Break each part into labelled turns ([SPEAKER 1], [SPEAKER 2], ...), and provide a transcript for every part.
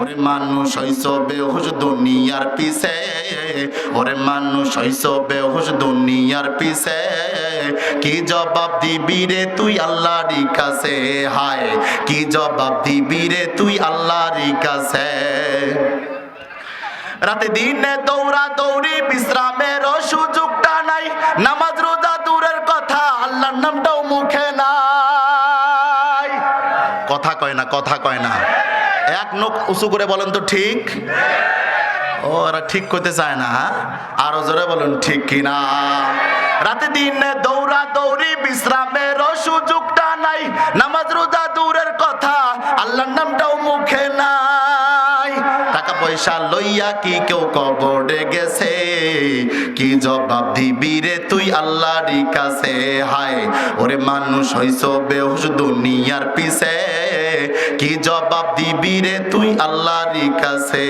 [SPEAKER 1] ওরে মানুষ হইছ বেহুশ দুনিয়ার পিছে, ওরে মানুষ হইছ বেহুশ দুনিয়ার পিছে। কি জবাব দিবি রে তুই আল্লাহর কাছে? হায়, কি জবাব দিবি রে তুই আল্লাহর কাছে? রাতে দিনে দৌড়া দৌড়ি বিশ্রামের সুযোগটা নাই, নামাজ রোজা দূরের কথা আল্লাহর নামটাও মুখে নাই। কথা কয় না, কথা কয় না। এক নোক উঁচু করে বলেন তো ঠিক? ও, ওরা ঠিক করতে চায় না হ্যাঁ? আরও জোরে বলুন, ঠিক কিনা রাতে দিনে দৌড়া দৌড়ি বিশ্রামের সুযোগটা নাই, নামাজ রোজা দূরের কথা, আল্লাহর নামটাও মুখে নাই। টাকা পয়সা লইয়া কি কেউ কবরে গেছে? কি জবাব দিবি রে তুই আল্লাহর কাছে? হায়, ওরে মানুষ হইছ বেহুশ দুনিয়ার পিছে। কি জবাব দিবি রে তুই আল্লাহর কাছে?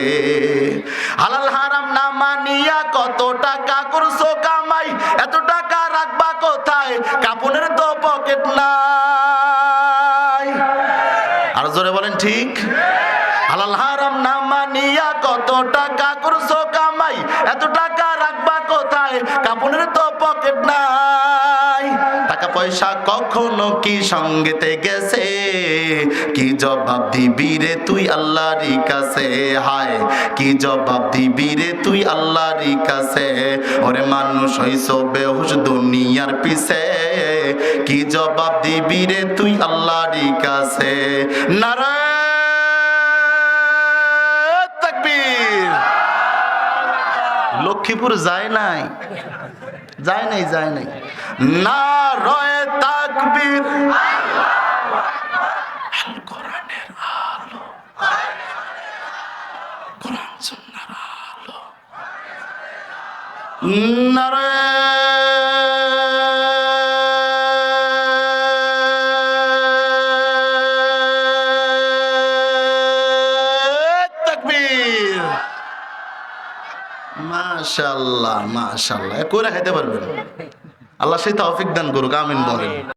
[SPEAKER 1] হালাল হারাম না মানিয়া কত টাকা করছ কামাই? এত টাকা রাখবা কোথায়? কাপনের তো পকেট নাই। আর জোরে বলেন ঠিক? হালাল না মানিয়া কত টাকা করছ কামাই? এত টাকা রাখবা কোথায়? কাপনের তো পকেট নাই। টাকা পয়সা কখনো কি সঙ্গেতে গেছে? কি জবাব দিবি রে তুই আল্লাহর কাছে? হায়, কি জবাব দিবি রে তুই আল্লাহর কাছে? ওরে মানুষ হইছ বেহুশ দুনিয়ার পিছে। কি জবাব দিবি রে তুই আল্লাহর কাছে? নারায়ণ লক্ষ্মীপুর যায় নাই। যায় নাই যায় নাই। না রয়ে তাকবীর নারায়ণ মাশাল্লাহ মাশাল্লাহ করে খাইতে পারবেন। আল্লাহ সেই তৌফিক দান করুক আমিন বলেন।